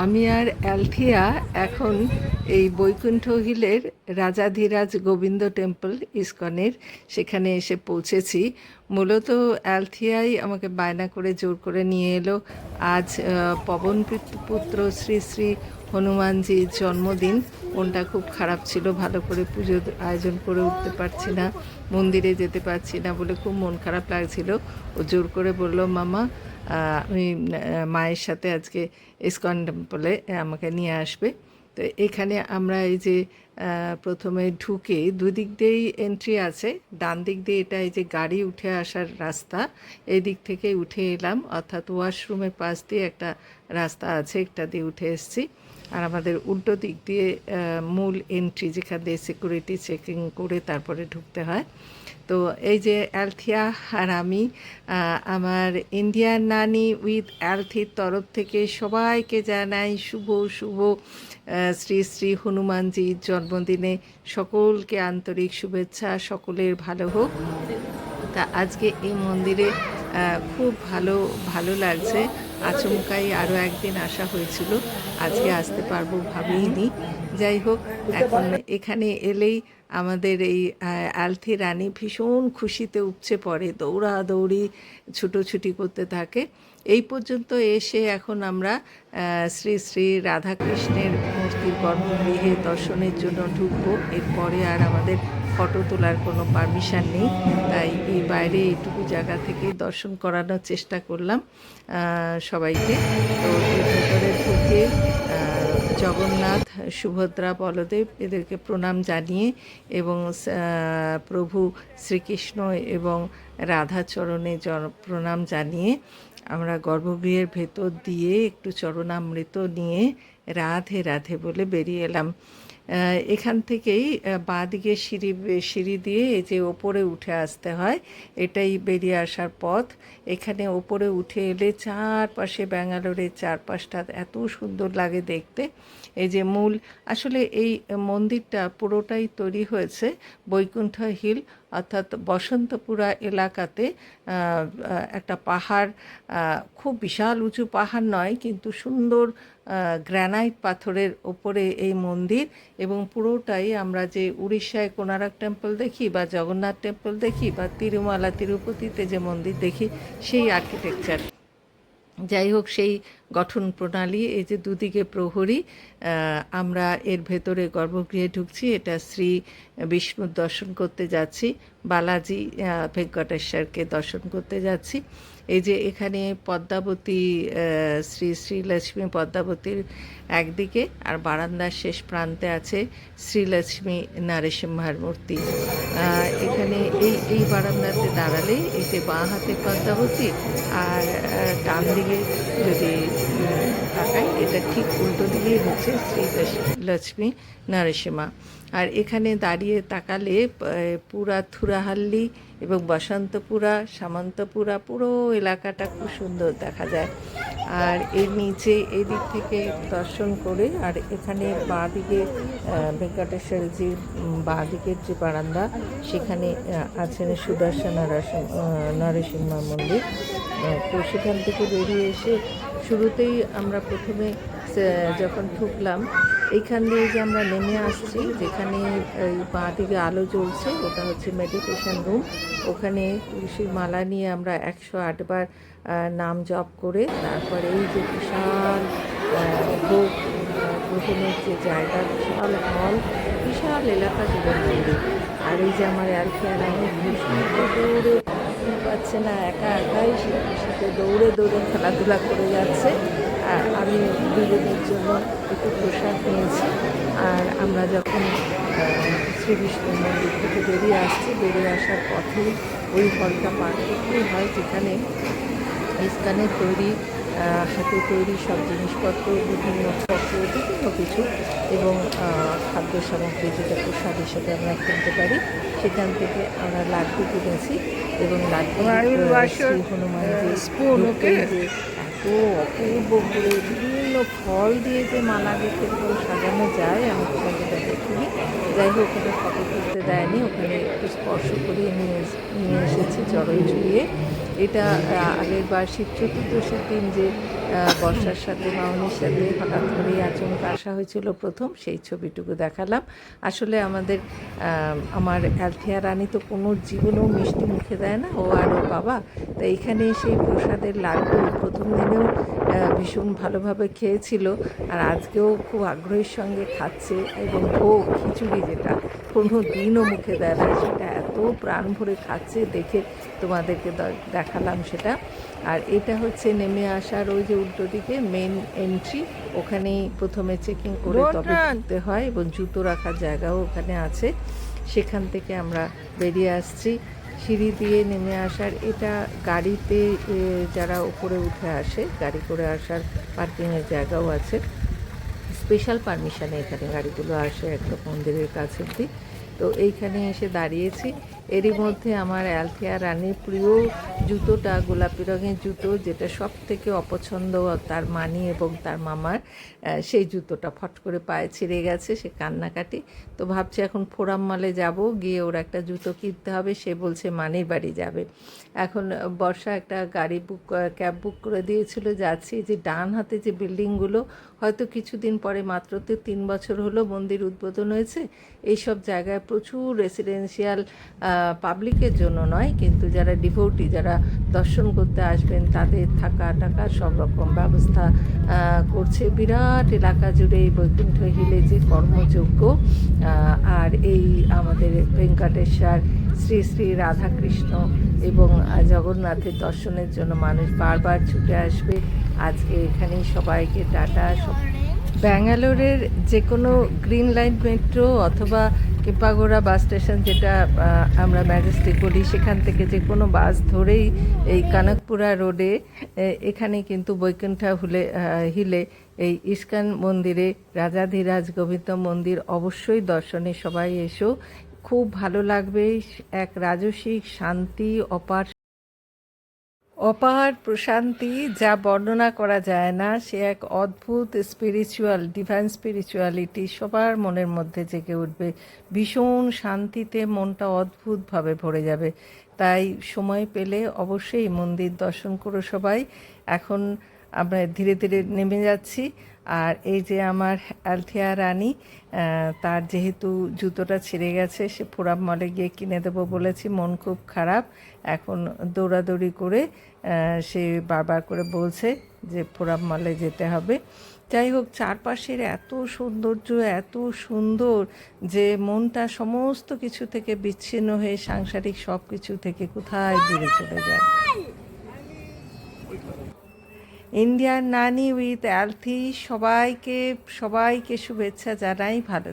আমি আর অ্যালথিয়া এখন এই বৈকুণ্ঠ হিলের রাজাধিরাজ গোবিন্দ টেম্পল ইস্কনের সেখানে এসে পৌঁছেছি। মূলত অ্যালথিয়াই আমাকে বায়না করে জোর করে নিয়ে এলো। আজ পবন পুত্র শ্রী শ্রী হনুমানজির জন্মদিন। মনটা খুব খারাপ ছিল, ভালো করে পুজোর আয়োজন করে উঠতে পারছি না, মন্দিরে যেতে পারছি না বলে খুব মন খারাপ লাগছিল। ও জোর করে বলল, মামা আমি মায়ের সাথে আজকে ইস্কন টেম্পলে আমাকে নিয়ে আসবে। তো এখানে আমরা এই যে প্রথমে ঢুকে দুদিক দিয়েই এন্ট্রি আছে। ডান দিক দিয়ে এটা এই যে গাড়ি উঠে আসার রাস্তা, এই দিক থেকে উঠে এলাম। অর্থাৎ ওয়াশরুমের পাশ দিয়ে একটা রাস্তা আছে, একটা দিয়ে উঠে এসেছি। আর আমাদের উল্টো দিক দিয়ে মূল এন্ট্রি যেখান দিয়ে সিকিউরিটি চেকিং করে তারপরে ঢুকতে হয়। তো এই যে অ্যালথিয়া আর আমি আমার ইন্ডিয়ান নানি উইথ অ্যালথির তরফ থেকে সবাইকে জানাই শুভ শুভ শ্রী শ্রী হনুমানজির জন্মদিনে সকলকে আন্তরিক শুভেচ্ছা, সকলের ভালো হোক। তা আজকে এই মন্দিরে খুব ভালো ভালো লাগছে। আচমকাই আরও একদিন আসা হয়েছিল। আজকে আসতে পারব ভাবিনি। যাই হোক, এখন এখানে এলেই আমাদের এই আলথি রানী ভীষণ খুশিতে উপচে পড়ে। দৌড়াদৌড়ি, ছুটোছুটি করতে থাকে। এই পর্যন্ত এসে এখন আমরা শ্রী শ্রী রাধাকৃষ্ণের মূর্তির গর্ভগৃহে দর্শনের জন্য ঢুকবো। এরপরে আর আমাদের ফটো তোলার কোনো পারমিশন নেই। তাই এই বাইরে এইটুকু জায়গা থেকে দর্শন করানোর চেষ্টা করলাম সবাইকে। তো ভেতরে ঢুকে জগন্নাথ, সুভদ্রা, বলদেব এদেরকে প্রণাম জানিয়ে এবং প্রভু শ্রীকৃষ্ণ এবং রাধাচরণে প্রণাম জানিয়ে আমরা গর্ভগৃহের ভেতর দিয়ে একটু চরণামৃত নিয়ে রাধে রাধে বলে বেরিয়ে এলাম। এখান থেকেই আহ, বাঁদিকে সিঁড়ি সিঁড়ি দিয়ে এই যে ওপরে উঠে আসতে হয় এটাই বেরিয়ে আসার পথ। এখানে ওপরে উঠে এলে চারপাশে ব্যাঙ্গালোরের চারপাশটা এত সুন্দর লাগে দেখতে। এই যে মূল আসলে এই মন্দিরটা পুরোটাই তৈরি হয়েছে বৈকুণ্ঠ হিল অর্থাৎ বসন্তপুরা এলাকাতে একটা পাহাড় খুব বিশাল উঁচু পাহাড় নয়, কিন্তু সুন্দর গ্রানাইট পাথরের ওপরে এই মন্দির এবং পুরোটাই আমরা যে উড়িষ্যায় কোনারক টেম্পল দেখি বা জগন্নাথ টেম্পল দেখি বা তিরুমালা, তিরুপতিতে যে মন্দির দেখি, সেই আর্কিটেকচার যাই হোক, সেই গঠন প্রণালী, এই যে দুদিকে প্রহরী আমরা এর ভেতরে গর্ভগৃহে ঢুকছি, এটা শ্রী বিষ্ণুর দর্শন করতে যাচ্ছি, বালাজি ভেঙ্কটেশ্বরকে দর্শন করতে যাচ্ছি। এই যে এখানে পদ্মাবতী শ্রী শ্রী লক্ষ্মী পদ্মাবতীর একদিকে আর বারান্দার শেষ প্রান্তে আছে শ্রীলক্ষ্মী নারসিংহার মূর্তি। এখানে এই এই বারান্দাতে দাঁড়ালেই এই যে বাঁ হাতে পদ্মাবতী আর ডান দিকে যদি উম, এটা ঠিক উল্টো দিকেই হচ্ছে শ্রী লক্ষ্মী- নরসিংহা আর এখানে দাঁড়িয়ে তাকালে পুরা থুরাহাল্লি এবং বসন্তপুরা সামন্তপুরা পুরো এলাকাটা খুব সুন্দর দেখা যায়। আর এর নিচে এই দিক থেকে দর্শন করে আর এখানে বাঁ দিকে ভেঙ্কটেশ্বর যে বাঁ দিকের যে বারান্দা সেখানে আছেন সুদর্শন নরসিংহ নরসিংহ মন্দির। তো সেখান থেকে বেরিয়ে এসে শুরুতেই আমরা প্রথমে যখন ঢুকলাম এইখান দিয়ে যে আমরা নেমে আসছি, যেখানে বাঁ দিকে আলো জ্বলছে, ওটা হচ্ছে মেডিটেশন রুম ওখানে তুলসীর মালা নিয়ে আমরা একশো আটবার নাম জপ করে, তারপরে এই যে বিশাল ভোগ গ্রহণের যে জায়গা, বিশাল হল বিশাল এলাকা জুড়ে আর এই যে আমার অ্যালফিয়া রানী ভীষণ উঠতে পারছে না, একা একাই সাথে দৌড়ে দৌড়ে খেলাধুলা করে যাচ্ছে। আর আমি দুজনের জন্য একটু প্রসাদ নিয়েছি। আর আমরা যখন শ্রীকৃষ্ণ মন্দির থেকে বেরিয়ে আসছি, বেরিয়ে আসার পথেই ওই হলটা পার হয়, যেখানে ইস্কানের তৈরি হাতে তৈরি সব জিনিসপত্র বিভিন্ন ফটো বিভিন্ন কিছু এবং খাদ্য সামগ্রী যেটা প্রসাদ সাথে আমরা কিনতে পারি সেখান থেকে আমরা লাড্ডু কিনেছি এবং লাড্ডু হনুমান যে স্পুন যে এত অপূর্ব করে বিভিন্ন ফল দিয়ে যে মালা গেঁথে সাজানো যায়, আমি তোমাকে এটা দেখিনি যাই হোক, ওটা ফটো তুলতে দেয়নি, ওখানে একটু স্পর্শ করে নিয়ে নিয়ে এসেছি চরণ ঝুলিয়ে। এটা আগের বার শিব চতুর্দশীর দিন যে বর্ষার সাথে মাউনির সাথে হঠাৎ করেই আচমকা আসা হয়েছিল প্রথম, সেই ছবিটুকু দেখালাম। আসলে আমাদের আমার অ্যালথিয়া রানী তো কোনো জীবনেও মিষ্টি মুখে দেয় না, ও আর ওর বাবা। তো এখানে এসে প্রসাদের লাড্ডু প্রথম দিনেও ভীষণ ভালোভাবে খেয়েছিল আর আজকেও খুব আগ্রহের সঙ্গে খাচ্ছে এবং ভোগ খিচুড়ি যেটা কোনো দিনও মুখে দেয় না সেটা এত প্রাণ ভরে খাচ্ছে দেখে তোমাদেরকে দেখালাম সেটা। আর এটা হচ্ছে নেমে আসার ওই যে উল্টো দিকে মেন এন্ট্রি ওখানেই প্রথমে চেকিং করে তবে ঢুকতে হয় এবং জুতো রাখার জায়গাও ওখানে আছে। সেখান থেকে আমরা বেরিয়ে আসছি। সিঁড়ি দিয়ে নেমে আসার, এটা গাড়িতে যারা উপরে উঠে আসে, গাড়ি করে আসার পার্কিংয়ের জায়গাও আছে। স্পেশাল পারমিশনে এখানে গাড়িগুলো আসে একটা মন্দিরের কাছে অব্দি। তো এইখানে এসে দাঁড়িয়েছি। এরই মধ্যে আমার অ্যালথিয়া রানীর প্রিয় জুতোটা, গোলাপি রঙের জুতো, যেটা সব থেকে অপছন্দ তার মানি এবং তার মামার সেই জুতোটা ফট করে পায়ে ছিঁড়ে গেছে, সে কান্নাকাটি। তো ভাবছি এখন ফোরাম মলে যাব, গিয়ে ওর একটা জুতো কিনতে হবে, সে বলছে মানির বাড়ি যাবে। এখন বর্ষা একটা গাড়ি বুক ক্যাব বুক করে দিয়েছিল, যাচ্ছি যে ডান হাতে যে বিল্ডিংগুলো, হয়তো কিছুদিন পরে মাত্র তো তিন বছর হলো মন্দির উদ্বোধন হয়েছে, এইসব জায়গায় প্রচুর রেসিডেন্সিয়াল পাবলিকের জন্য নয়, কিন্তু যারা ডিভোটি যারা দর্শন করতে আসবেন, তাদের থাকা, টাকা সব রকম ব্যবস্থা করছে বিরাট এলাকা জুড়ে এই বৈকুণ্ঠ হিলে যে কর্মযোগ্য আর এই আমাদের ভেঙ্কটেশ্বর, শ্রী শ্রী রাধাকৃষ্ণ এবং জগন্নাথের দর্শনের জন্য মানুষ বারবার ছুটে আসবে। আজকে এখানেই সবাইকে টাটা। ব্যাঙ্গালোরের যে কোনো গ্রিন লাইন মেট্রো অথবা কেপাগোড়া বাস স্টেশন যেটা আমরা ম্যাজেস্টিক বলি সেখান থেকে যে কোনো বাস ধরেই এই কানকপুরা রোডে এখানে কিন্তু বৈকুণ্ঠা হুলে হিলে এই ইস্কান মন্দিরে রাজাধিরাজ গোবিন্দ মন্দির অবশ্যই দর্শনে সবাই এসো। খুব ভালো লাগবে, এক রাজসিক শান্তি, অপার অপার প্রশান্তি যা বর্ণনা করা যায় না, সে এক অদ্ভুত স্পিরিচুয়াল ডিভাইন স্পিরিচুয়ালিটি সবার মনের মধ্যে জেগে উঠবে। ভীষণ শান্তিতে মনটা অদ্ভুতভাবে ভরে যাবে। তাই সময় পেলে অবশ্যই মন্দির দর্শন করো সবাই। এখন আমরা ধীরে ধীরে নেমে যাচ্ছি। আর এই যে আমার অ্যালথিয়া রানী তার যেহেতু জুতোটা ছিঁড়ে গেছে, সে ফোরাম মলে গিয়ে কিনে দেবো বলেছি, মন খুব খারাপ। এখন দৌড়াদৌড়ি করে সে বারবার করে বলছে যে ফোরাম মলে যেতে হবে। যাই হোক, চারপাশের এত সৌন্দর্য, এত সুন্দর যে মনটা সমস্ত কিছু থেকে বিচ্ছিন্ন হয়ে সাংসারিক সব কিছু থেকে কোথায় দূরে চলে যায়। ইন্ডিয়ান নানি উইথ অ্যালথি সবাইকে সবাইকে শুভেচ্ছা জানাই ভালো